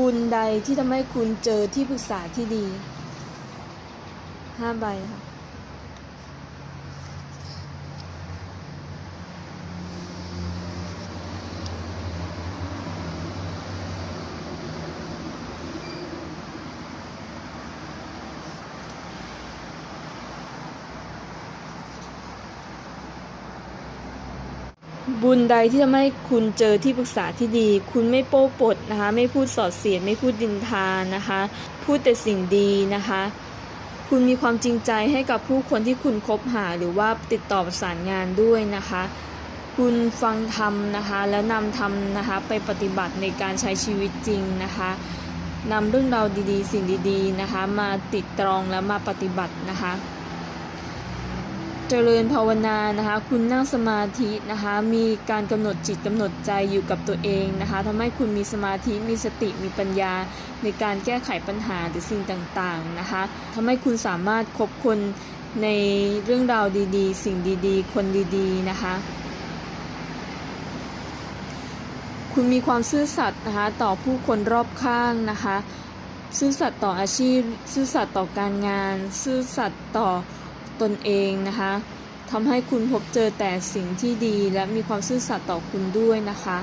บุญใดที่ทำให้คุณเจอที่ปรึกษาที่ดีห้าใบค่ะ บุญใดที่ทำให้คุณเจอที่ปรึกษาที่ดี คุณไม่โป้ปดนะคะ ไม่พูดสอดเสียด ไม่พูดดินทานะคะ พูดแต่สิ่งดีนะคะ คุณมีความจริงใจให้กับผู้คนที่คุณคบหาหรือว่าติดต่อประสานงานด้วยนะคะ คุณฟังธรรมนะคะ แล้วนำธรรมนะคะไปปฏิบัติในการใช้ชีวิตจริงนะคะนำเรื่องราวดีๆ สิ่งดีๆนะคะ มาติดตรองแล้วมาปฏิบัตินะคะ เจริญภาวนานะคะ คุณนั่งสมาธินะคะ มีการกำหนดจิตกำหนดใจอยู่กับตัวเองนะคะทำให้คุณมีสมาธิมีสติมีปัญญา ในการแก้ไขปัญหาหรือสิ่งต่างๆนะคะทำให้คุณสามารถคบคนในเรื่องราวดีๆ สิ่งดีๆ คนดีๆนะคะ คุณมีความซื่อสัตย์นะคะ ต่อผู้คนรอบข้างนะคะ ซื่อสัตย์ต่ออาชีพ ซื่อสัตย์ต่อการงาน ซื่อสัตย์ต่อ ตนเองนะคะทำให้คุณพบเจอแต่สิ่งที่ดีและมีความซื่อสัตย์ต่อคุณด้วยนะคะ